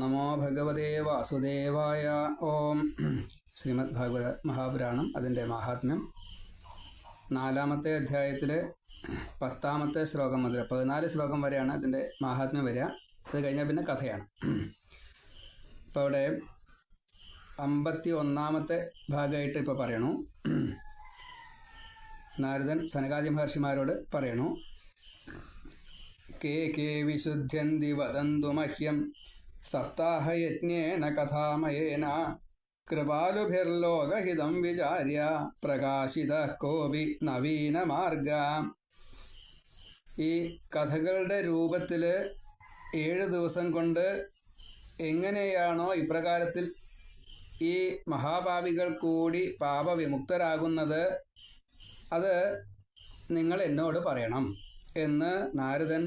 നമോ ഭഗവതേ വാസുദേവായ. ഓം. ശ്രീമദ് ഭാഗവത മഹാപുരാണം. അതിന്റെ മഹാത്മ്യം. നാലാമത്തെ അധ്യായത്തിലെ പത്താമത്തെ ശ്ലോകം മുതൽ പതിനാല് ശ്ലോകം വരെയാണ് അതിന്റെ മഹാത്മ്യം വരിക. അത് കഴിഞ്ഞാൽ പിന്നെ കഥയാണ്. ഇപ്പോൾ അവിടെ അമ്പത്തി ഒന്നാമത്തെ ഭാഗമായിട്ട് ഇപ്പോൾ പറയണു. നാരദൻ സനകാദി മഹർഷിമാരോട് പറയണു. കേ കേ വിശുദ്ധ്യന്തി വദന്തു മഹ്യം. സപ്താഹയജ്ഞേന കഥാമയേന കൃപാലുഭിർലോകഹിതം വിചാര്യ പ്രകാശിത കോപി നവീന മാർഗ ഈ കഥകളുടെ രൂപത്തിൽ ഏഴ് ദിവസം കൊണ്ട് എങ്ങനെയാണോ ഇപ്രകാരത്തിൽ ഈ മഹാഭാവികൾ കൂടി പാപവിമുക്തരാകുന്നത് അത് നിങ്ങൾ എന്നോട് പറയണം എന്ന് നാരദൻ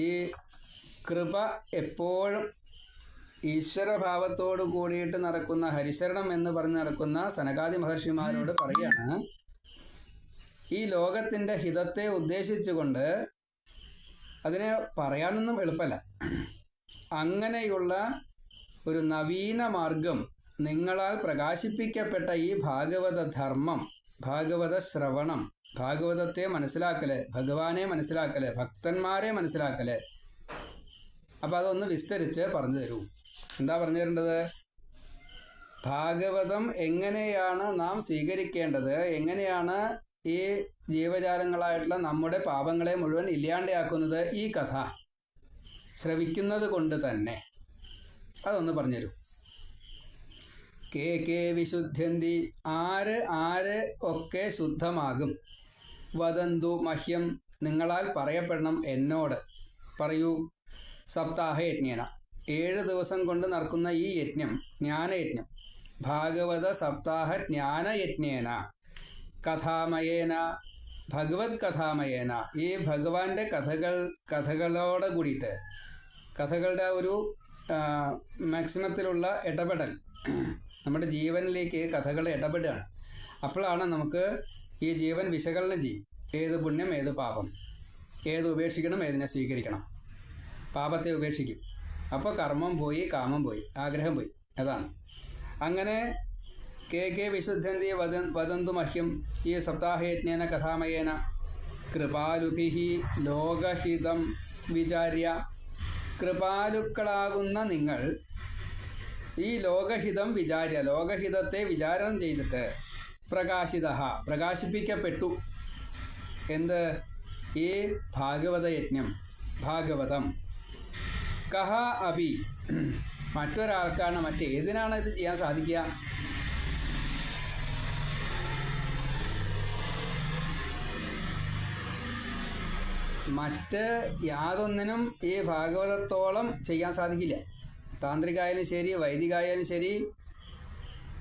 ഈ കൃപ എപ്പോഴും ഈശ്വരഭാവത്തോടു കൂടിയിട്ട് നടക്കുന്ന ഹരിശരണം എന്ന് പറഞ്ഞ് നടക്കുന്ന സനകാദി മഹർഷിമാരോട് പറയാണ് ഈ ലോകത്തിന്റെ ഹിതത്തെ ഉദ്ദേശിച്ചുകൊണ്ട് അതിനെ പറയാനൊന്നും എളുപ്പമല്ല അങ്ങനെയുള്ള ഒരു നവീന മാർഗം നിങ്ങളാൽ പ്രകാശിപ്പിക്കപ്പെട്ട ഈ ഭാഗവത ധർമ്മം ഭാഗവത ശ്രവണം ഭാഗവതത്തെ മനസ്സിലാക്കൽ ഭഗവാനെ മനസ്സിലാക്കൽ ഭക്തന്മാരെ മനസ്സിലാക്കൽ അപ്പം അതൊന്ന് വിസ്തരിച്ച് പറഞ്ഞു തരൂ. എന്താ പറഞ്ഞു തരേണ്ടത്? ഭാഗവതം എങ്ങനെയാണ് നാം സ്വീകരിക്കേണ്ടത്? എങ്ങനെയാണ് ഈ ജീവജാലങ്ങളായിട്ടുള്ള നമ്മുടെ പാപങ്ങളെ മുഴുവൻ ഇല്ലാണ്ടാക്കുന്നത്? ഈ കഥ ശ്രവിക്കുന്നത് കൊണ്ട് തന്നെ. അതൊന്ന് പറഞ്ഞുതരൂ കെ കെ വിശുദ്ധ്യന്തി ആര് ആര് ഒക്കെ ശുദ്ധമാകും? വദന്തു മഹ്യം നിങ്ങളാൽ പറയപ്പെടണം എന്നോട്. പറയൂ. സപ്താഹ യജ്ഞേന ഏഴ് ദിവസം കൊണ്ട് നടക്കുന്ന ഈ യജ്ഞം ജ്ഞാനയജ്ഞം. ഭാഗവത സപ്താഹ ജ്ഞാനയജ്ഞേന. കഥാമയേന ഭഗവത് കഥാമയേന. ഈ ഭഗവാന്റെ കഥകൾ കഥകളോട് കൂടിയിട്ട് കഥകളുടെ ഒരു മാക്സിമത്തിലുള്ള ഇടപെടൽ. നമ്മുടെ ജീവനിലേക്ക് കഥകൾ ഇടപെടുകയാണ്. അപ്പോഴാണ് നമുക്ക് ഈ ജീവൻ വിശകലനം ചെയ്യും. ഏത് പുണ്യം ഏത് പാപം. ഏത് ഉപേക്ഷിക്കണം ഏതിനെ സ്വീകരിക്കണം. പാപത്തെ ഉപേക്ഷിക്കും. അപ്പോൾ കർമ്മം പോയി കാമം പോയി ആഗ്രഹം പോയി. അതാണ്. അങ്ങനെ കെ കെ വിശുദ്ധന്തി വദ വദന്തു മഹ്യം ഈ സപ്താഹയജ്ഞേന കഥാമയേന കൃപാലുഭി ലോകഹിതം വിചാര്യ. കൃപാലുക്കളാകുന്ന നിങ്ങൾ ഈ ലോകഹിതം വിചാര്യ ലോകഹിതത്തെ വിചാരണം ചെയ്തിട്ട് പ്രകാശിത പ്രകാശിപ്പിക്കപ്പെട്ടു. എന്ത്? ഈ ഭാഗവതയജ്ഞം ഭാഗവതം. കഹ അഭി. മറ്റൊരാൾക്കാണ് മറ്റേതിനാണ് ഇത് ചെയ്യാൻ സാധിക്കുക? മറ്റ് യാതൊന്നിനും ഈ ഭാഗവതത്തോളം ചെയ്യാൻ സാധിക്കില്ല. താന്ത്രികായാലും ശരി വൈദികായാലും ശരി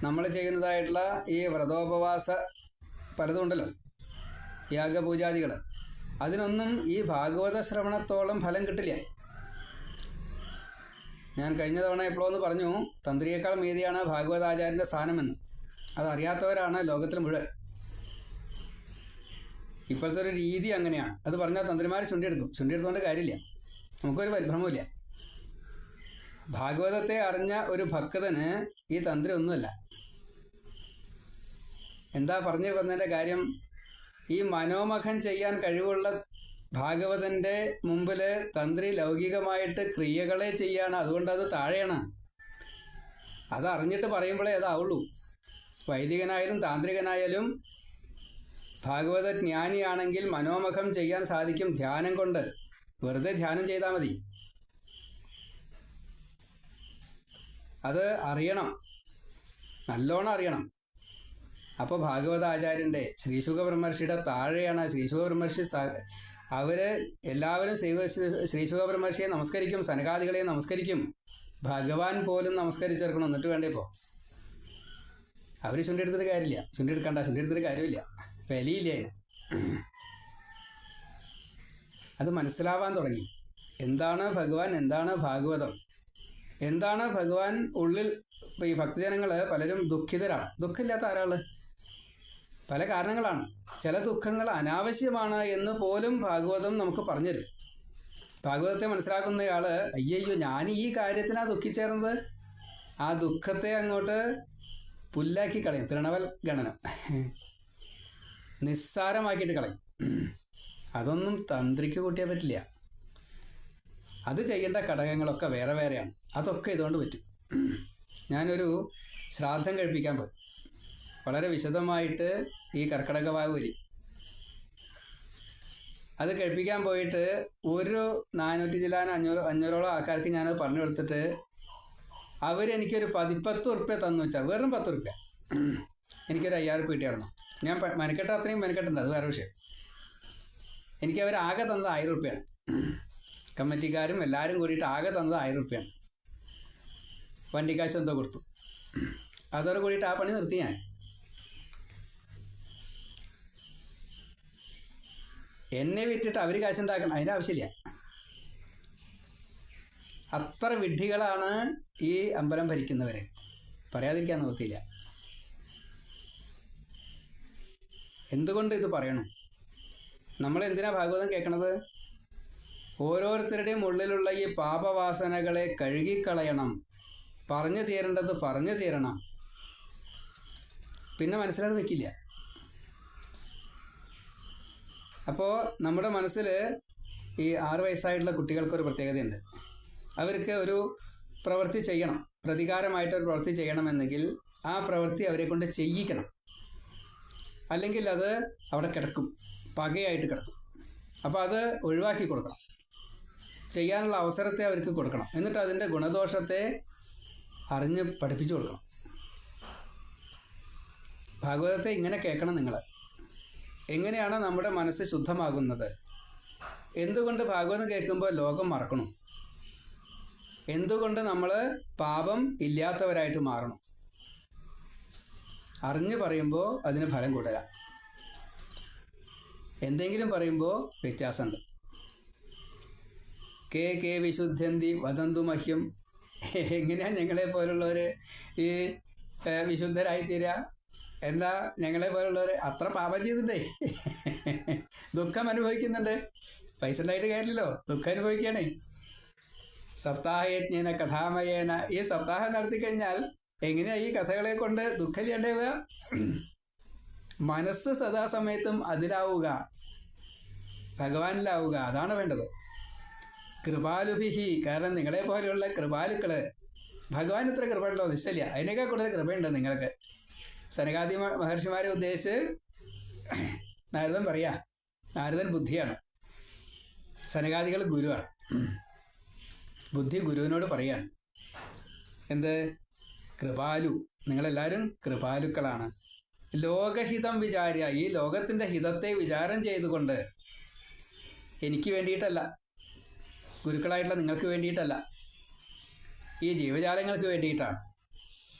നമ്മൾ ചെയ്യുന്നതായിട്ടുള്ള ഈ വ്രതോപവാസ പലതുണ്ടല്ലോ യാഗപൂജാദികൾ അതിനൊന്നും ഈ ഭാഗവത ശ്രവണത്തോളം ഫലം കിട്ടില്ല. ഞാൻ കഴിഞ്ഞ തവണ എപ്പോഴോ എന്ന് പറഞ്ഞു തന്ത്രിയേക്കാൾ മീതിയാണ് ഭാഗവതാചാര്യന്റെ സ്ഥാനമെന്ന്. അതറിയാത്തവരാണ് ലോകത്തിൽ മുഴുവൻ. ഇപ്പോഴത്തെ ഒരു രീതി അങ്ങനെയാണ്. അത് പറഞ്ഞാൽ തന്ത്രിമാർ ചുണ്ടിയെടുക്കും. ചുണ്ടിയെടുത്തുകൊണ്ട് കാര്യമില്ല. നമുക്കൊരു പരിഭ്രമമില്ല ഭാഗവതത്തെ അറിഞ്ഞ ഒരു ഭക്തന് ഈ തന്ത്രി ഒന്നുമല്ല. എന്താ പറഞ്ഞു വന്നതിന്റെ കാര്യം? ഈ മനോമഖം ചെയ്യാൻ കഴിവുള്ള ഭാഗവതന്റെ മുമ്പിൽ തന്ത്രി ലൗകികമായിട്ട് ക്രിയകളെ ചെയ്യാണ്. അതുകൊണ്ട് അത് താഴെയാണ്. അത് അറിഞ്ഞിട്ട് പറയുമ്പോഴേ അതാവുള്ളൂ. വൈദികനായാലും താന്ത്രികനായാലും ഭാഗവത ജ്ഞാനിയാണെങ്കിൽ മനോമുഖം ചെയ്യാൻ സാധിക്കും ധ്യാനം കൊണ്ട്. വെറുതെ ധ്യാനം ചെയ്താൽ മതി. അത് അറിയണം. നല്ലോണം അറിയണം. അപ്പോൾ ഭാഗവത ആചാര്യന്റെ ശ്രീശുഖ ബ്രഹ്മർഷിയുടെ താഴെയാണ്. ശ്രീശുഖ ബ്രഹ്മർഷി അവർ എല്ലാവരും ശ്രീ ശ്രീ ബ്രഹ്മർഷിയെ നമസ്കരിക്കും സനകാദികളെ നമസ്കരിക്കും. ഭഗവാൻ പോലും നമസ്കരിച്ചേർക്കണം. എന്നിട്ട് വേണ്ടേ ഇപ്പോൾ അവർ ചുണ്ടെടുത്തിട്ട് കാര്യമില്ല. ചുണ്ടി എടുക്കണ്ട ചുണ്ടി എടുത്തിട്ട് കാര്യമില്ല. വിലയില്ല? അത് മനസ്സിലാവാൻ തുടങ്ങി. എന്താണ് ഭഗവാൻ? എന്താണ് ഭാഗവതം? എന്താണ് ഭഗവാൻ ഉള്ളിൽ ഈ ഭക്തജനങ്ങൾ പലരും ദുഃഖിതരാണ്. ദുഃഖമില്ലാത്ത ആരാൾ പല കാരണങ്ങളാണ്. ചില ദുഃഖങ്ങൾ അനാവശ്യമാണ് എന്ന് പോലും ഭാഗവതം നമുക്ക് പറഞ്ഞുതരും. ഭാഗവതത്തെ മനസ്സിലാക്കുന്നയാൾ അയ്യയ്യോ ഞാൻ ഈ കാര്യത്തിനാ ദുഃഖിച്ചേർന്നത്? ആ ദുഃഖത്തെ അങ്ങോട്ട് പുല്ലാക്കി കളയും. തൃണവൽ ഗണനം നിസ്സാരമാക്കിയിട്ട് കളയും. അതൊന്നും തന്ത്രിക്ക് കൂട്ടിയാൽ പറ്റില്ല. അത് ചെയ്യേണ്ട ഘടകങ്ങളൊക്കെ വേറെ വേറെയാണ്. അതൊക്കെ ഇതുകൊണ്ട് പറ്റും. ഞാനൊരു ശ്രാദ്ധം കഴിപ്പിക്കാൻ പോയി. വളരെ വിശദമായിട്ട് ഈ കർക്കിടക വാവുരി അത് കഴിപ്പിക്കാൻ പോയിട്ട് ഒരു നാനൂറ്റി ചില്ലാൻ അഞ്ഞൂറ് അഞ്ഞൂറോളം ആൾക്കാർക്ക് ഞാനത് പറഞ്ഞു കൊടുത്തിട്ട് അവരെനിക്കൊരു പതി പത്ത് ഉറുപ്പ്യ തന്നു വെച്ചാൽ വെറും പത്ത് ഉറുപ്പ്യ എനിക്കൊരു അയ്യായിരം ഉറുപ്പ്യ കിട്ടിയായിരുന്നു ഞാൻ മെനക്കെട്ട അത്രയും മെനക്കെട്ടുണ്ട് അത് വേറെ വിഷയം. എനിക്ക് അവർ ആകെ തന്നത് ആയിരം ഉറുപ്പ്യാണ് കമ്മിറ്റിക്കാരും എല്ലാവരും കൂടിയിട്ട് ആകെ തന്നത് ആയിരം ഉറുപ്പ്യാണ്. വണ്ടിക്കാശ് എന്തോ കൊടുത്തു. അതോടെ കൂടിയിട്ട് ആ പണി നിർത്തി ഞാൻ. എന്നെ വിറ്റിട്ട് അവർ കാശുണ്ടാക്കണം അതിന്റെ ആവശ്യമില്ല. അത്ര വിഡ്ഢികളാണ് ഈ അമ്പലം ഭരിക്കുന്നവർ പറയാതിരിക്കാൻ നിർത്തിയില്ല എന്തുകൊണ്ട് ഇത് പറയണം? നമ്മൾ എന്തിനാ ഭാഗവതം കേൾക്കണത്? ഓരോരുത്തരുടെയും ഉള്ളിലുള്ള ഈ പാപവാസനകളെ കഴുകിക്കളയണം. പറഞ്ഞു തീരേണ്ടത് പറഞ്ഞു തീരണം. പിന്നെ മനസ്സിലാതെ വെക്കില്ല. അപ്പോൾ നമ്മുടെ മനസ്സിൽ ഈ ആറ് വയസ്സായിട്ടുള്ള കുട്ടികൾക്ക് ഒരു പ്രത്യേകതയുണ്ട്. അവർക്ക് ഒരു പ്രവൃത്തി ചെയ്യണം. പ്രതികാരമായിട്ടൊരു പ്രവൃത്തി ചെയ്യണമെന്നെങ്കിൽ ആ പ്രവൃത്തി അവരെ കൊണ്ട് ചെയ്യിക്കണം. അല്ലെങ്കിൽ അത് അവിടെ കിടക്കും. പകയായിട്ട് കിടക്കും. അപ്പോൾ അത് ഒഴിവാക്കി കൊടുക്കണം. ചെയ്യാനുള്ള അവസരത്തെ അവർക്ക് കൊടുക്കണം. എന്നിട്ട് അതിന്റെ ഗുണദോഷത്തെ അറിഞ്ഞ് പഠിപ്പിച്ചു കൊടുക്കണം. ഭാഗവതത്തെ ഇങ്ങനെ കേൾക്കണം നിങ്ങൾ എങ്ങനെയാണ് നമ്മുടെ മനസ്സ് ശുദ്ധമാകുന്നത്? എന്തുകൊണ്ട് ഭാഗവതം കേൾക്കുമ്പോൾ ലോകം മറക്കണം? എന്തുകൊണ്ട് നമ്മൾ പാപം ഇല്ലാത്തവരായിട്ട് മാറണം? അറിഞ്ഞു പറയുമ്പോൾ അതിന് ഫലം കൂടുതലാ എന്തെങ്കിലും പറയുമ്പോൾ വ്യത്യാസമുണ്ട് കെ കെ വിശുദ്ധന്തി വദന്തു മഹ്യം. എങ്ങനെയാണ് ഞങ്ങളെ പോലുള്ളവർ ഈ വിശുദ്ധരായി എന്താ ഞങ്ങളെ പോലുള്ളവർ അത്ര പാപം ചെയ്തിട്ടേ. ദുഃഖം അനുഭവിക്കുന്നുണ്ട്. പൈസ ഉണ്ടായിട്ട് കാര്യമില്ലല്ലോ. ദുഃഖം അനുഭവിക്കണേ സപ്താഹയജ്ഞന കഥാമയേന. ഈ സപ്താഹം നടത്തി കഴിഞ്ഞാൽ എങ്ങനെയാ ഈ കഥകളെ കൊണ്ട് ദുഃഖം ചെയ്യേണ്ടവുക മനസ്സ് സദാസമയത്തും അതിലാവുക. ഭഗവാനിലാവുക. അതാണ് വേണ്ടത്. കൃപാലുഭിഹി. കാരണം നിങ്ങളെ പോലെയുള്ള കൃപാലുക്കൾ. ഭഗവാൻ ഇത്ര കൃപയുണ്ടോ? നിശ്ചയില്ല. അതിനേക്കാൾ കൂടുതൽ കൃപയുണ്ട് നിങ്ങൾക്ക്. സനകാദി മഹർഷിമാരെ ഉദ്ദേശിച്ച് നാരദൻ പറയാ നാരദൻ ബുദ്ധിയാണ്. സനകാദികൾ ഗുരുവാണ്. ബുദ്ധി ഗുരുവിനോട് പറയാണ് എന്ത്? കൃപാലു നിങ്ങളെല്ലാവരും കൃപാലുക്കളാണ്. ലോകഹിതം വിചാരിയ ഈ ലോകത്തിന്റെ ഹിതത്തെ വിചാരം ചെയ്തുകൊണ്ട് എനിക്ക് വേണ്ടിയിട്ടല്ല ഗുരുക്കളായിട്ടുള്ള നിങ്ങൾക്ക് വേണ്ടിയിട്ടല്ല ഈ ജീവജാലങ്ങൾക്ക് വേണ്ടിയിട്ടാണ്.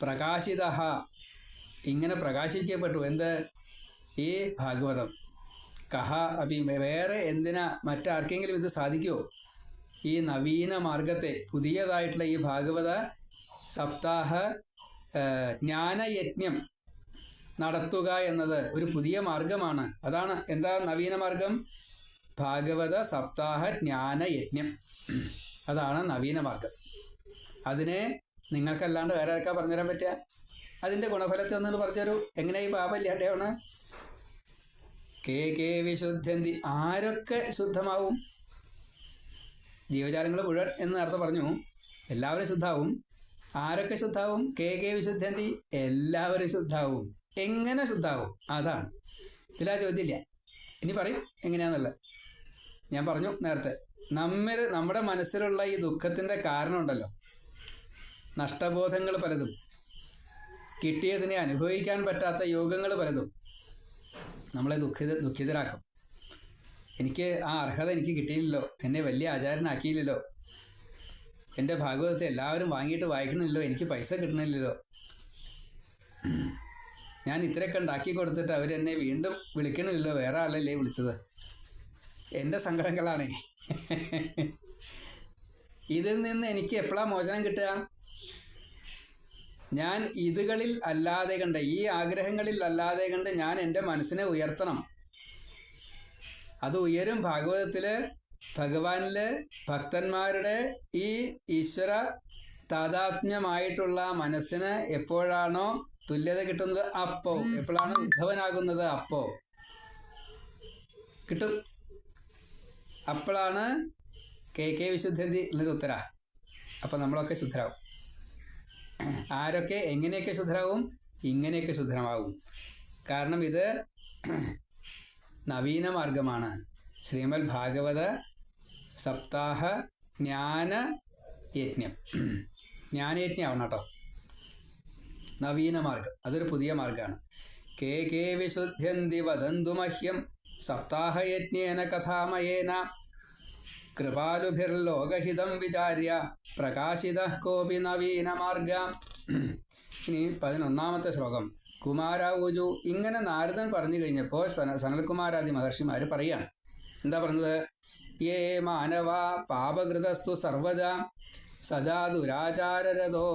പ്രകാശിത ഇങ്ങനെ പ്രകാശിക്കപ്പെട്ടു. എന്ത്? ഈ ഭാഗവതം. കഹ അഭി വേറെ എന്തിനാ മറ്റാർക്കെങ്കിലും ഇത് സാധിക്കുമോ ഈ നവീന മാർഗത്തെ പുതിയതായിട്ടുള്ള ഈ ഭാഗവത സപ്താഹ ജ്ഞാനയജ്ഞം നടത്തുക എന്നത് ഒരു പുതിയ മാർഗമാണ്. അതാണ് എന്താ നവീന മാർഗം? ഭാഗവത സപ്താഹ ജ്ഞാനയജ്ഞം. അതാണ് നവീന മാർഗം. അതിനെ നിങ്ങൾക്കല്ലാണ്ട് വേറെ ആർക്കാ പറഞ്ഞുതരാൻ പറ്റുക? അതിന്റെ ഗുണഫലത്തെ ഒന്നു പറഞ്ഞൊരു എങ്ങനെ ഈ പാപമില്ലാണ്ടാണ് കെ കെ വിശുദ്ധന്തി ആരൊക്കെ ശുദ്ധമാവും? ജീവജാലങ്ങൾ മുഴുവൻ എന്ന് നേരത്തെ പറഞ്ഞു. എല്ലാവരും ശുദ്ധാവും. ആരൊക്കെ ശുദ്ധാവും? കെ കെ വിശുദ്ധന്തി എല്ലാവരും ശുദ്ധാവും. എങ്ങനെ ശുദ്ധാവും? അതാണ്. ഇതിലാ ചോദ്യമില്ല. ഇനി പറയും എങ്ങനെയാന്നുള്ളത്. ഞാൻ പറഞ്ഞു നേരത്തെ. നമ്മിൽ നമ്മുടെ മനസ്സിലുള്ള ഈ ദുഃഖത്തിന്റെ കാരണമുണ്ടല്ലോ നഷ്ടബോധങ്ങൾ പലതും. കിട്ടിയതിനെ അനുഭവിക്കാൻ പറ്റാത്ത യോഗങ്ങൾ പലതും. നമ്മളെ ദുഃഖിത ദുഃഖിതരാക്കും. എനിക്ക് ആ അർഹത എനിക്ക് കിട്ടിയില്ലല്ലോ. എന്നെ വലിയ ആചാരനാക്കിയില്ലല്ലോ. എന്റെ ഭാഗവതത്തെ എല്ലാവരും വാങ്ങിയിട്ട് വായിക്കണില്ലല്ലോ. എനിക്ക് പൈസ കിട്ടണില്ലല്ലോ. ഞാൻ ഇത്രയൊക്കെ ഉണ്ടാക്കി കൊടുത്തിട്ട് അവരെന്നെ വീണ്ടും വിളിക്കണില്ലല്ലോ. വേറെ ആളല്ലേ വിളിച്ചത്? എന്റെ സങ്കടങ്ങളാണേ. ഇതിൽ നിന്ന് എനിക്ക് എപ്പോഴാണ് മോചനം കിട്ടുക? ഞാൻ ഇതുകളിൽ അല്ലാതെ കണ്ട് ഈ ആഗ്രഹങ്ങളിൽ അല്ലാതെ കണ്ട് ഞാൻ എന്റെ മനസ്സിനെ ഉയർത്തണം. അത് ഉയരും ഭാഗവതത്തിൽ ഭഗവാനിൽ ഭക്തന്മാരുടെ ഈ ഈശ്വര താതാത്മ്യമായിട്ടുള്ള മനസ്സിന് എപ്പോഴാണോ തുല്യത കിട്ടുന്നത് അപ്പോ എപ്പോഴാണ് ഉദ്ധവനാകുന്നത് അപ്പോ. കിട്ടും. അപ്പോഴാണ് കെ കെ വിശുദ്ധി എന്നൊരു ഉത്തര. അപ്പൊ നമ്മളൊക്കെ ശുദ്ധരാകും ആരൊക്കെ എങ്ങനെയൊക്കെ ശുദ്ധരാകും? ഇങ്ങനെയൊക്കെ ശുദ്ധമാകും. കാരണം ഇത് നവീന മാർഗമാണ്. ശ്രീമൽ ഭാഗവത സപ്താഹ ജ്ഞാന യജ്ഞം. ജ്ഞാനയജ്ഞമാവണം കേട്ടോ. നവീന മാർഗം. അതൊരു പുതിയ മാർഗമാണ്. കേ കേ വിശുദ്ധ്യന്തി വദന്തു മഹ്യം സപ്താഹയജ്ഞേന കഥാമയേന കൃപാലുഭിർലോകഹിതം വിചാര്യ. പ്രകാശിത കോപി നവീന മാർഗ ഇനി പതിനൊന്നാമത്തെ ശ്ലോകം. കുമാര ഊജു ഇങ്ങനെ നാരദൻ പറഞ്ഞു കഴിഞ്ഞപ്പോൾ സന സനൽകുമാരാദി മഹർഷിമാർ പറയാണ്. എന്താ പറഞ്ഞത്? യേ മാനവ പാപകൃതസ്തു സർവദ സദാ ദുരാചാരരഥോ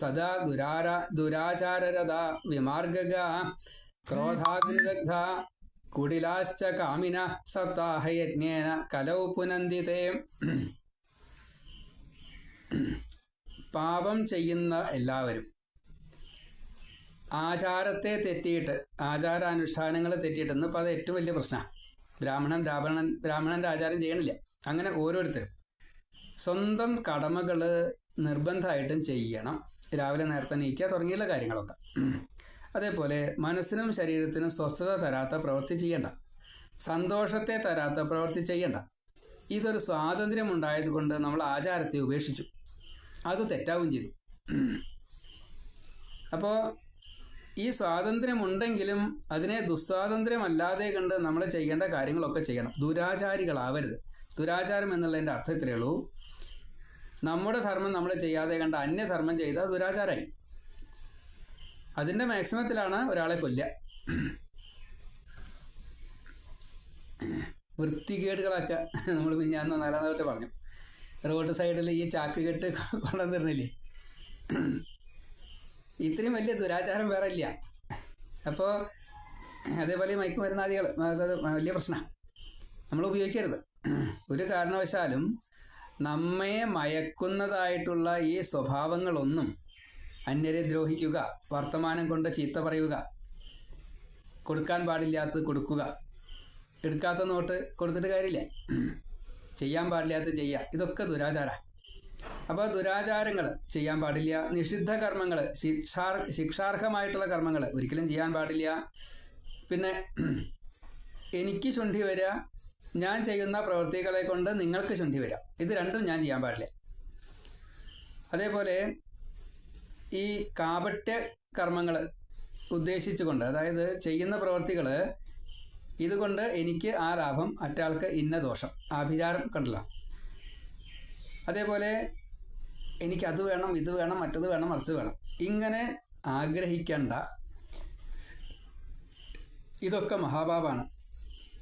സദാ ദുരാര ദുരാചാരരഥ വിമാർഗ ക്രോധാഗ്നിദഗ്ധ കുടിലാശ്ച കാമിന സപ്താഹയജ്ഞേന കലൗ പുനന്തിതേ. പാപം ചെയ്യുന്ന എല്ലാവരും. ആചാരത്തെ തെറ്റിയിട്ട് ആചാരാനുഷ്ഠാനങ്ങൾ തെറ്റിയിട്ട് ഇന്നിപ്പോൾ അത് ഏറ്റവും വലിയ പ്രശ്നമാണ് ബ്രാഹ്മണൻ ബ്രാഹ്മണൻ ബ്രാഹ്മണന്റെ ആചാരം ചെയ്യണില്ല. അങ്ങനെ ഓരോരുത്തരും. സ്വന്തം കടമകൾ നിർബന്ധമായിട്ടും ചെയ്യണം. രാവിലെ നേരത്തെ നീക്കുക തുടങ്ങിയുള്ള കാര്യങ്ങളൊക്കെ. അതേപോലെ മനസ്സിനും ശരീരത്തിനും സ്വസ്ഥത തരാത്ത പ്രവൃത്തി ചെയ്യണ്ട. സന്തോഷത്തെ തരാത്ത പ്രവൃത്തി ചെയ്യണ്ട. ഇതൊരു സ്വാതന്ത്ര്യം ഉണ്ടായതുകൊണ്ട് നമ്മൾ ആചാരത്തെ ഉപേക്ഷിച്ചു. അത് തെറ്റാവും ചെയ്തു. അപ്പോൾ ഈ സ്വാതന്ത്ര്യമുണ്ടെങ്കിലും അതിനെ ദുസ്വാതന്ത്ര്യമല്ലാതെ കണ്ട് നമ്മൾ ചെയ്യേണ്ട കാര്യങ്ങളൊക്കെ ചെയ്യണം. ദുരാചാരികളാവരുത്. ദുരാചാരം എന്നുള്ളതിന്റെ അർത്ഥം ഉള്ളൂ. നമ്മുടെ ധർമ്മം നമ്മൾ ചെയ്യാതെ കണ്ട് അന്യധർമ്മം ചെയ്താൽ ദുരാചാരമായി അതിന്റെ മാക്സിമത്തിലാണ് ഒരാളെ കൊല്ലുക. വൃത്തികേടുകളൊക്കെ നമ്മൾ ഞാൻ നാലാം നേരത്തെ പറഞ്ഞു. റോഡ് സൈഡിൽ ഈ ചാക്ക് കെട്ട് കൊണ്ടുവന്നിരുന്നില്ലേ ഇത്രയും വലിയ ദുരാചാരം വേറെ ഇല്ല. അപ്പോൾ അതേപോലെ മയക്കുമരുന്നാദികൾ അത് വലിയ പ്രശ്നമാണ് നമ്മൾ ഉപയോഗിക്കരുത്. ഒരു കാരണവശാലും നമ്മെ മയക്കുന്നതായിട്ടുള്ള ഈ സ്വഭാവങ്ങളൊന്നും അന്യരെ ദ്രോഹിക്കുക വർത്തമാനം കൊണ്ട് ചീത്ത പറയുക കൊടുക്കാൻ പാടില്ലാത്തത് കൊടുക്കുക. എടുക്കാത്ത നോട്ട് കൊടുത്തിട്ട് കാര്യമില്ല. ചെയ്യാൻ പാടില്ലാത്ത ചെയ്യുക ഇതൊക്കെ ദുരാചാര. അപ്പോൾ ദുരാചാരങ്ങൾ ചെയ്യാൻ പാടില്ല. നിഷിദ്ധ കർമ്മങ്ങൾ ശിക്ഷാർ ശിക്ഷാർഹമായിട്ടുള്ള കർമ്മങ്ങൾ ഒരിക്കലും ചെയ്യാൻ പാടില്ല. പിന്നെ എനിക്ക് ശുണ്ഠി വരിക ഞാൻ ചെയ്യുന്ന പ്രവൃത്തികളെ കൊണ്ട് നിങ്ങൾക്ക് ശുണ്ഠി വരിക ഇത് രണ്ടും ഞാൻ ചെയ്യാൻ പാടില്ല. അതേപോലെ ഈ കാപട്യ കർമ്മങ്ങൾ ഉദ്ദേശിച്ചുകൊണ്ട് അതായത് ചെയ്യുന്ന പ്രവർത്തികൾ ഇതുകൊണ്ട് എനിക്ക് ആ ലാഭം മറ്റാൾക്ക് ഇന്ന ദോഷം ആഭിചാരം കണ്ടില്ല. അതേപോലെ എനിക്ക് അത് വേണം ഇത് വേണം മറ്റത് വേണം മറിച്ച് വേണം. ഇങ്ങനെ ആഗ്രഹിക്കേണ്ട. ഇതൊക്കെ മഹാപാപാണ്.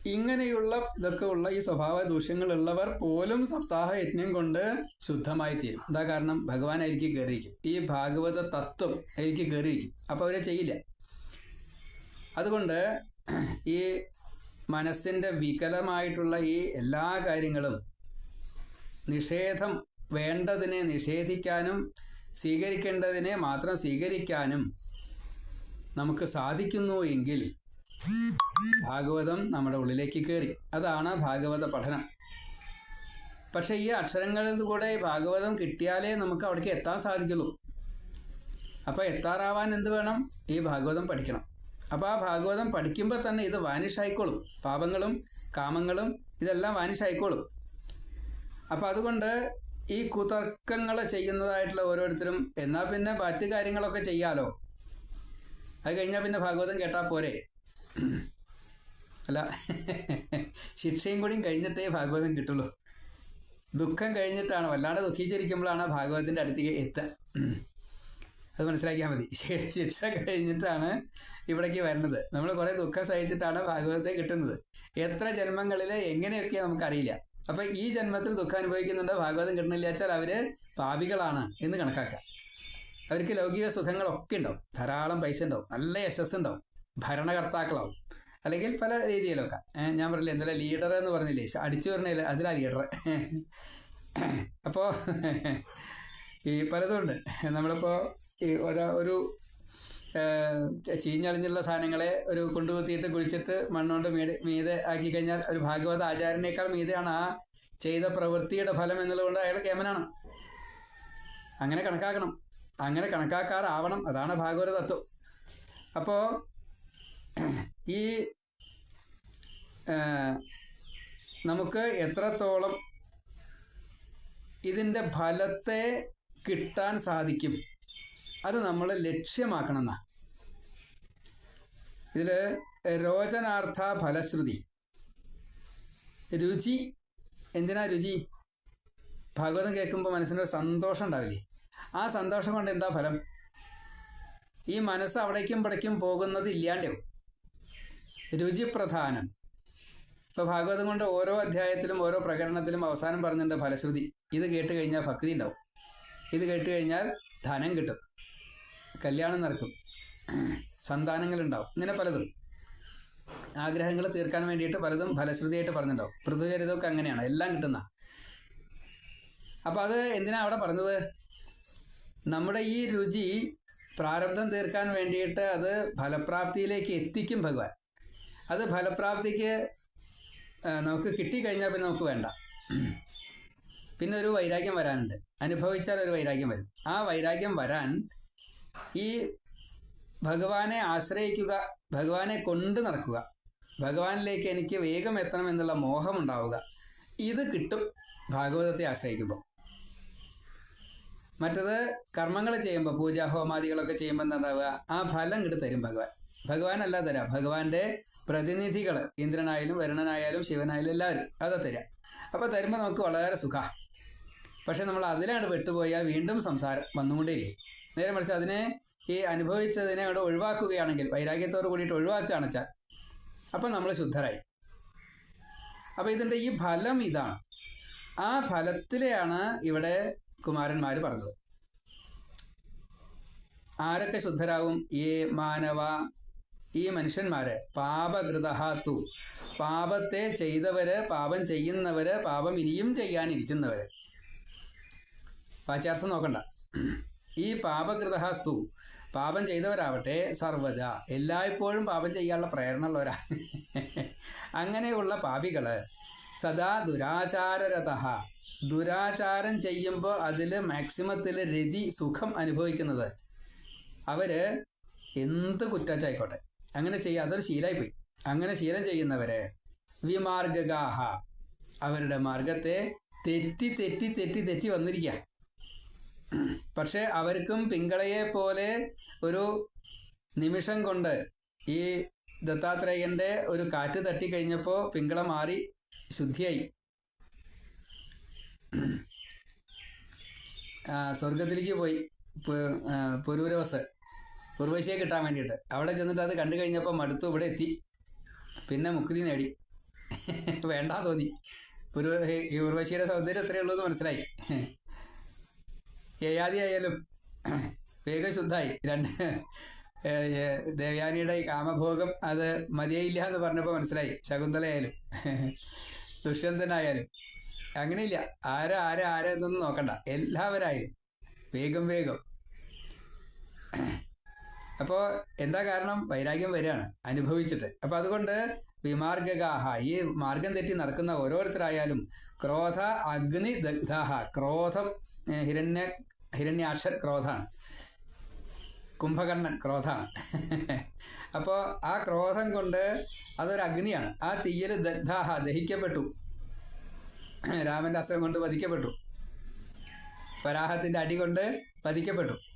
ഇങ്ങനെയുള്ള ഇതൊക്കെ ഉള്ള ഈ സ്വഭാവ ദൂഷ്യങ്ങളുള്ളവർ പോലും സപ്താഹ യജ്ഞം കൊണ്ട് ശുദ്ധമായി തീരും. എന്താ കാരണം? ഭഗവാൻ ആയിരിക്കും കയറിയിരിക്കും. ഈ ഭാഗവത തത്വം ആയിരിക്കും കയറിയിരിക്കും. അപ്പോൾ അവരെ ചെയ്യില്ല. അതുകൊണ്ട് ഈ മനസ്സിന്റെ വികലമായിട്ടുള്ള ഈ എല്ലാ കാര്യങ്ങളും നിഷേധം വേണ്ടതിനെ നിഷേധിക്കാനും സ്വീകരിക്കേണ്ടതിനെ മാത്രം സ്വീകരിക്കാനും നമുക്ക് സാധിക്കുന്നു എങ്കിൽ ഭാഗവതം നമ്മുടെ ഉള്ളിലേക്ക് കയറി അതാണ് ഭാഗവത പഠനം. പക്ഷെ ഈ അക്ഷരങ്ങളിൽ കൂടെ ഭാഗവതം കിട്ടിയാലേ നമുക്ക് അവിടേക്ക് എത്താൻ സാധിക്കുള്ളൂ. അപ്പോൾ എത്താറാവാൻ എന്ത് വേണം? ഈ ഭാഗവതം പഠിക്കണം. അപ്പോൾ ആ ഭാഗവതം പഠിക്കുമ്പോൾ തന്നെ ഇത് വാനിഷ് ആയിക്കോളും പാപങ്ങളും കാമങ്ങളും ഇതെല്ലാം വാനിഷ് ആയിക്കോളും അപ്പോൾ അതുകൊണ്ട് ഈ കുതർക്കങ്ങൾ ചെയ്യുന്നതായിട്ടുള്ള ഓരോരുത്തരും എന്നാൽ പിന്നെ മറ്റു കാര്യങ്ങളൊക്കെ ചെയ്യാലോ? അത് കഴിഞ്ഞാൽ പിന്നെ ഭാഗവതം കേട്ടാൽ പോരെ. അല്ല ശിക്ഷയും കൂടിയും കഴിഞ്ഞിട്ടേ ഭാഗവതം കിട്ടുള്ളൂ. ദുഃഖം കഴിഞ്ഞിട്ടാണ്. വല്ലാണ്ട് ദുഃഖിച്ചിരിക്കുമ്പോഴാണ് ഭാഗവതത്തിന്റെ അടുത്തേക്ക് എത്തുക അത് മനസ്സിലാക്കിയാൽ മതി. ശിക്ഷ കഴിഞ്ഞിട്ടാണ് ഇവിടേക്ക് വരുന്നത് നമ്മൾ കുറേ ദുഃഖം സഹിച്ചിട്ടാണ് ഭാഗവതത്തെ കിട്ടുന്നത്. എത്ര ജന്മങ്ങളിൽ എങ്ങനെയൊക്കെ നമുക്കറിയില്ല. അപ്പൊ ഈ ജന്മത്തിൽ ദുഃഖം അനുഭവിക്കുന്നുണ്ട് ഭാഗവതം കിട്ടണില്ല വെച്ചാൽ അവർ പാപികളാണ് എന്ന് കണക്കാക്കാം. അവർക്ക് ലൗകിക സുഖങ്ങളൊക്കെ ഉണ്ടാവും. ധാരാളം പൈസ ഉണ്ടാവും. നല്ല യശസ് ഉണ്ടാവും. ഭരണകർത്താക്കളാവും. അല്ലെങ്കിൽ പല രീതിയിലൊക്കെ. ഞാൻ പറഞ്ഞില്ലേ എന്തായാലും ലീഡർ എന്ന് പറഞ്ഞില്ലേ അടിച്ചു പറഞ്ഞില്ല അതിലാ ലീഡർ അപ്പോൾ ഈ പലതുണ്ട് നമ്മളിപ്പോൾ ഈ ഒരാ ഒരു ചീഞ്ഞളിഞ്ഞുള്ള സാധനങ്ങളെ ഒരു കൊണ്ടുകുത്തിയിട്ട് കുഴിച്ചിട്ട് മണ്ണുകൊണ്ട് മീതെ മീതെ ആക്കി കഴിഞ്ഞാൽ ഒരു ഭാഗവത ആചാര്യനേക്കാൾ മീതെയാണ് ആ ചെയ്ത പ്രവൃത്തിയുടെ ഫലം എന്നുള്ളതുകൊണ്ട് അയാൾ കേമനാണ്. അങ്ങനെ കണക്കാക്കണം. അങ്ങനെ കണക്കാക്കാറാവണം. അതാണ് ഭാഗവത തത്വം. അപ്പോൾ ഈ നമുക്ക് എത്രത്തോളം ഇതിന്റെ ഫലത്തെ കിട്ടാൻ സാധിക്കും? അത് നമ്മൾ ലക്ഷ്യമാക്കണം എന്നാ ഇതിൽ രോചനാർത്ഥ ഫലശ്രുതി. രുചി. എന്തിനാ രുചി? ഭാഗവതം കേൾക്കുമ്പോൾ മനസ്സിനൊരു സന്തോഷം ഉണ്ടാവില്ലേ? ആ സന്തോഷം കൊണ്ട് എന്താ ഫലം? ഈ മനസ്സ് അവിടേക്കും ഇവിടേക്കും പോകുന്നത് ഇല്ലാണ്ടാവും. രുചിപ്രധാനം. ഇപ്പോൾ ഭാഗവതം കൊണ്ട് ഓരോ അധ്യായത്തിലും ഓരോ പ്രകരണത്തിലും അവസാനം പറഞ്ഞിട്ടുണ്ട് ഫലശ്രുതി. ഇത് കേട്ട് കഴിഞ്ഞാൽ ഭക്തി ഉണ്ടാവും. ഇത് കേട്ട് കഴിഞ്ഞാൽ ധനം കിട്ടും. കല്യാണം നടക്കും. സന്താനങ്ങൾ ഉണ്ടാവും. ഇങ്ങനെ പലതും. ആഗ്രഹങ്ങൾ തീർക്കാൻ വേണ്ടിയിട്ട് പലതും ഫലശ്രുതിയായിട്ട് പറഞ്ഞിട്ടുണ്ടാവും. പൃഥുചരിതമൊക്കെ അങ്ങനെയാണ്. എല്ലാം കിട്ടുന്ന. അപ്പോൾ അത് എന്തിനാ അവിടെ പറഞ്ഞത്? നമ്മുടെ ഈ രുചി പ്രാരബ്ധം തീർക്കാൻ വേണ്ടിയിട്ട് അത് ഫലപ്രാപ്തിയിലേക്ക് എത്തിക്കും ഭഗവാൻ. അത് ഫലപ്രാപ്തിക്ക് നമുക്ക് കിട്ടിക്കഴിഞ്ഞാൽ പിന്നെ നമുക്ക് വേണ്ട. പിന്നെ ഒരു വൈരാഗ്യം വരാനുണ്ട്. അനുഭവിച്ചാൽ ഒരു വൈരാഗ്യം വരും. ആ വൈരാഗ്യം വരാൻ ഈ ഭഗവാനെ ആശ്രയിക്കുക ഭഗവാനെ കൊണ്ട് നടക്കുക ഭഗവാനിലേക്ക് എനിക്ക് വേഗം എത്തണം എന്നുള്ള മോഹം ഉണ്ടാവുക ഇത് കിട്ടും ഭാഗവതത്തെ ആശ്രയിക്കുമ്പോൾ. മറ്റത് കർമ്മങ്ങൾ ചെയ്യുമ്പോൾ പൂജാ ഹോമാദികളൊക്കെ ചെയ്യുമ്പോൾ എന്താവുക ആ ഫലം ഇങ്ങോട്ട് തരും ഭഗവാൻ. ഭഗവാൻ അല്ല തരാം. ഭഗവാന്റെ പ്രതിനിധികൾ ഇന്ദ്രനായാലും വരുണനായാലും ശിവനായാലും എല്ലാവരും അതാ തരാം. അപ്പോൾ തരുമ്പോൾ നമുക്ക് വളരെ സുഖമാണ് പക്ഷെ നമ്മൾ അതിലാണ് പെട്ടുപോയാൽ വീണ്ടും സംസാരം വന്നുകൊണ്ടേയിരിക്കും. നേരെ മറിച്ച് അതിനെ ഈ അനുഭവിച്ചതിനെ അവിടെ ഒഴിവാക്കുകയാണെങ്കിൽ വൈരാഗ്യത്തോട് കൂടിയിട്ട് ഒഴിവാക്കുകയാണ് വെച്ചാൽ അപ്പം നമ്മൾ ശുദ്ധരായി. അപ്പം ഇതിന്റെ ഈ ഫലം ഇതാണ്. ആ ഫലത്തിലെയാണ് ഇവിടെ കുമാരന്മാർ പറഞ്ഞത്. ആരൊക്കെ ശുദ്ധരാകും? ഈ മാനവ ഈ മനുഷ്യന്മാരെ പാപകൃതഹാത്തു പാപത്തെ ചെയ്തവര് പാപം ചെയ്യുന്നവര് പാപം ഇനിയും ചെയ്യാനിരിക്കുന്നവര്. വാച്യാർത്ഥം നോക്കണ്ട. ഈ പാപകൃതഹാസ്തു പാപം ചെയ്തവരാവട്ടെ സർവജ. എല്ലായ്പ്പോഴും പാപം ചെയ്യാനുള്ള പ്രേരണ ഉള്ളവരാ അങ്ങനെയുള്ള പാപികൾ സദാ ദുരാചാരരത ദുരാചാരം ചെയ്യുമ്പോൾ അതിൽ മാക്സിമത്തിൽ രതി സുഖം അനുഭവിക്കുന്നത്. അവർ എന്ത് കുറ്റാച്ചായിക്കോട്ടെ. അങ്ങനെ ചെയ്യുക അതൊരു ശീലമായിപ്പോയി അങ്ങനെ ശീലം ചെയ്യുന്നവരെ വിമാർഗാഹ അവരുടെ മാർഗത്തെ തെറ്റി തെറ്റി തെറ്റി തെറ്റി വന്നിരിക്കുക പക്ഷെ അവർക്കും പിങ്കളയെ പോലെ ഒരു നിമിഷം കൊണ്ട് ഈ ദത്താത്രേയന്റെ ഒരു കാറ്റ് തട്ടി കഴിഞ്ഞപ്പോൾ പിങ്കള മാറി ശുദ്ധിയായി. സ്വർഗത്തിലേക്ക് പോയി. പുരൂരവസ്. ഉർവശിയെ കിട്ടാൻ വേണ്ടിയിട്ട്. അവിടെ ചെന്നിട്ട് അത് കണ്ടു കഴിഞ്ഞപ്പോൾ മടുത്തു ഇവിടെ എത്തി. പിന്നെ മുക്തി നേടി. വേണ്ടാ തോന്നി. ഒരു ഈ ഉർവശിയുടെ സൗന്ദര്യം എത്രയേ ഉള്ളൂ എന്ന് മനസ്സിലായി. ഏയാതി ആയാലും വേഗം രണ്ട് ദേവയാനിയുടെ ഈ കാമഭോഗം അത് മതിയായില്ല എന്ന് പറഞ്ഞപ്പോൾ മനസ്സിലായി. ശകുന്തളയായാലും ദുഷ്യന്തനായാലും. അങ്ങനെയില്ല. ആരാ ആരാ ആരാ എന്നൊന്നും നോക്കണ്ട. എല്ലാവരായാലും വേഗം വേഗം. അപ്പോൾ എന്താ കാരണം? വൈരാഗ്യം വരികയാണ് അനുഭവിച്ചിട്ട്. അപ്പോൾ അതുകൊണ്ട് വിമാർഗാഹ ഈ മാർഗം തെറ്റി നടക്കുന്ന ഓരോരുത്തരായാലും ക്രോധ അഗ്നി ദഗ്ധാഹ ക്രോധം ഹിരണ്യ ഹിരണ്യാക്ഷർ ക്രോധാണ് കുംഭകർണൻ ക്രോധാണ് അപ്പോൾ ആ ക്രോധം കൊണ്ട് അതൊരു അഗ്നിയാണ്. ആ തീയൽ ദഗ്ധാഹ ദഹിക്കപ്പെട്ടു. രാമന്റെ അസ്ത്രം കൊണ്ട് വധിക്കപ്പെട്ടു. വരാഹത്തിന്റെ അടി കൊണ്ട് വധിക്കപ്പെട്ടു.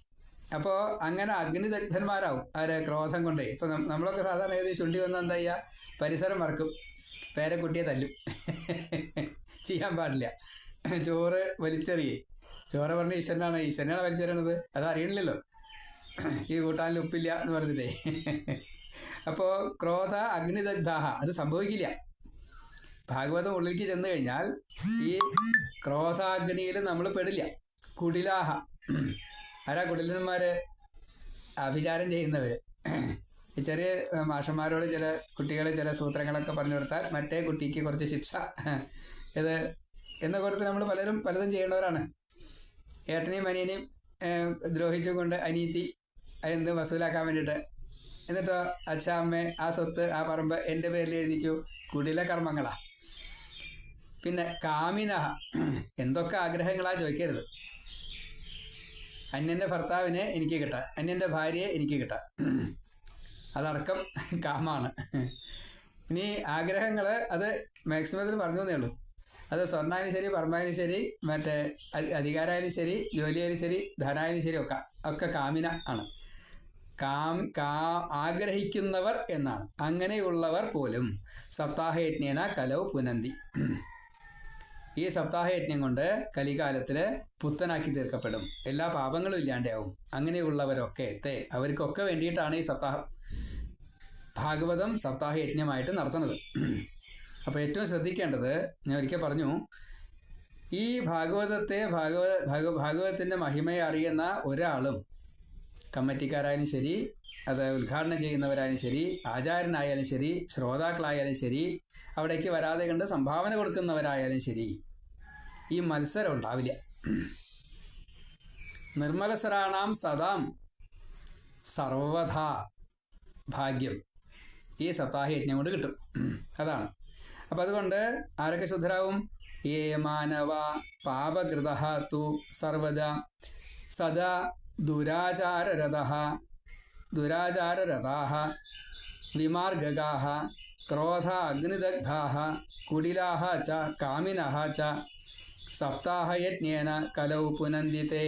അപ്പോൾ അങ്ങനെ അഗ്നിദഗ്ധന്മാരാവും അവരെ ക്രോധം കൊണ്ടേ. ഇപ്പൊ നമ്മളൊക്കെ സാധാരണ ഏത് ചുണ്ടി വന്ന എന്താ ചെയ്യുക പരിസരം മറക്കും. പേരക്കുട്ടിയെ തല്ലും. ചെയ്യാൻ പാടില്ല. ചോറ് വലിച്ചെറിയേ. ചോറ് പറഞ്ഞ ഈശ്വരനാണ്? ഈശ്വരനാണ് വലിച്ചെറിയണത്? അത് അറിയണില്ലല്ലോ. ഈ കൂട്ടാനിൽ ഉപ്പില്ല എന്ന് പറഞ്ഞിട്ടേ. അപ്പോൾ ക്രോധ അഗ്നിദഗ്ധാഹ. അത് സംഭവിക്കില്ല. ഭാഗവതം ഉള്ളിലേക്ക് ചെന്ന് കഴിഞ്ഞാൽ ഈ ക്രോധാഗ്നിയിൽ നമ്മൾ പെടില്ല. കുടിലാഹ. ആരാ കുടിലന്മാരെ അഭിചാരം ചെയ്യുന്നവര്. ഈ ചെറിയ മാഷന്മാരോട് ചില കുട്ടികളെ ചില സൂത്രങ്ങളൊക്കെ പറഞ്ഞു കൊടുത്താൽ മറ്റേ കുട്ടിക്ക് കുറച്ച് ശിക്ഷ. ഇത് എന്ന കൂട്ടത്തിൽ നമ്മൾ പലരും പലതും ചെയ്യേണ്ടവരാണ്. ഏട്ടനെയും അനിയനെയും ദ്രോഹിച്ചുകൊണ്ട് അനീതി എന്ത് വസൂലാക്കാൻ വേണ്ടിയിട്ട്. എന്നിട്ടോ അച്ഛ അമ്മ ആ സ്വത്ത് ആ പറമ്പ് എന്റെ പേരിൽ എഴുതിക്കൂ. കുടില കർമ്മങ്ങളാ. പിന്നെ കാമിന എന്തൊക്കെ ആഗ്രഹങ്ങളാ ചോദിക്കരുത്. അന്യന്റെ ഭർത്താവിനെ എനിക്ക് കിട്ടാൻ അന്യന്റെ ഭാര്യയെ എനിക്ക് കിട്ടാൻ അതടക്കം കാമാണ്. ഇനി ആഗ്രഹങ്ങൾ അത് മാക്സിമത്തിൽ പറഞ്ഞു തന്നേ ഉള്ളൂ. അത് സ്വർണായാലും ശരി പറമ്പായാലും ശരി മറ്റേ അധി- അധികാരമായാലും ശരി ജോലിയായാലും ശരി ധനായാലും ശരി ഒക്കെ ഒക്കെ കാമിന ആണ്. കാം കാ ആഗ്രഹിക്കുന്നവർ എന്നാണ്. അങ്ങനെയുള്ളവർ പോലും സപ്താഹയജ്ഞേന കലവ് പുനന്തി. ഈ സപ്താഹയജ്ഞം കൊണ്ട് കലികാലത്തിൽ പുത്തനാക്കി തീർക്കപ്പെടും. എല്ലാ പാപങ്ങളും ഇല്ലാണ്ടാവും. അങ്ങനെയുള്ളവരൊക്കെ തേ അവർക്കൊക്കെ വേണ്ടിയിട്ടാണ് ഈ സപ്താഹ ഭാഗവതം സപ്താഹയജ്ഞമായിട്ട് നടത്തുന്നത്. അപ്പോൾ ഏറ്റവും ശ്രദ്ധിക്കേണ്ടത് ഞാൻ ഒരിക്കൽ പറഞ്ഞു ഈ ഭാഗവതത്തെ ഭാഗവത ഭാഗ ഭാഗവതത്തിന്റെ മഹിമയെ അറിയുന്ന ഒരാളും കമ്മിറ്റിക്കാരായാലും ശരി അത് ഉദ്ഘാടനം ചെയ്യുന്നവരായാലും ശരി ആചാര്യനായാലും ശരി ശ്രോതാക്കളായാലും ശരി അവിടേക്ക് വരാതെ കണ്ട് സംഭാവന കൊടുക്കുന്നവരായാലും ശരി ഈ മത്സരം ഉണ്ടാവില്ല. നിർമ്മലസരാണാം സദാം സർവഥാ ഭാഗ്യം. ഈ സപ്താഹ യജ്ഞം കൊണ്ട് കിട്ടും. അതാണ്. അപ്പം അതുകൊണ്ട് ആരൊക്കെ ശുദ്ധരാവും ഏ മാനവ പാപകൃത തു സർവദ സദാ ദുരാചാരരഥ ദുരാചാരരഥാഹ വിമാർഗകാഹ ക്രോധ അഗ്നിദഗ്ധാഹ കുടിലാഹ ച കാമിനഹ ച സപ്താഹയജ്ഞേന കലൗ പുനന്ദിതേ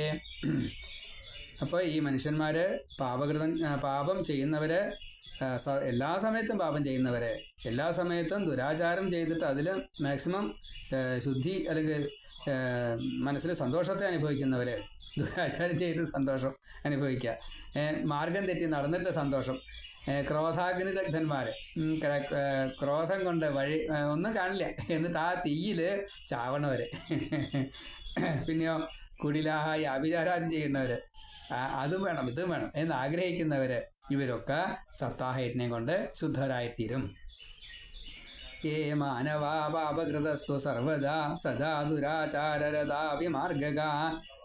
അപ്പോൾ ഈ മനുഷ്യന്മാർ പാപകൃതം പാപം ചെയ്യുന്നവർ എല്ലാ സമയത്തും പാപം ചെയ്യുന്നവരെ. എല്ലാ സമയത്തും ദുരാചാരം ചെയ്തിട്ട് അതിൽ മാക്സിമം ശുദ്ധി അല്ലെങ്കിൽ മനസ്സിൽ സന്തോഷത്തെ അനുഭവിക്കുന്നവരെ. ദുരാചാരം ചെയ്ത് സന്തോഷം അനുഭവിക്കുക മാർഗം തെറ്റി നടന്നിട്ട് സന്തോഷം. ഏ, ക്രോധാഗ്നിദഗ്ധന്മാർ ക്രോധം കൊണ്ട് വഴി ഒന്നും കാണില്ല. എന്നിട്ട് ആ തീയിൽ ചാവണവർ പിന്നെയോ കുടിലാഹായി അഭിചാരാതി ചെയ്യുന്നവർ അതും വേണം ഇതും വേണം. എന്ന് ആഗ്രഹിക്കുന്നവർ ഇവരൊക്കെ സത്താഹയജ്ഞം കൊണ്ട് ശുദ്ധരായിത്തീരും. ഏ മാനവാ പാപകൃതസ്തു സർവദാ സദാ ദുരാചാരരതാ വിമാർഗക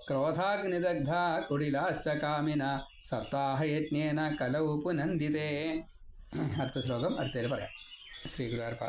ക്രോധാഗ്നിദഗ്ധ കുടിലാശ്ച കാമിന സപ്താഹയജ്ഞേന കലൗ പുനന്ദിതേ അടുത്ത ശ്ലോകം അടുത്തേൽ പറയാം ശ്രീ ഗുരുവാർപ്പ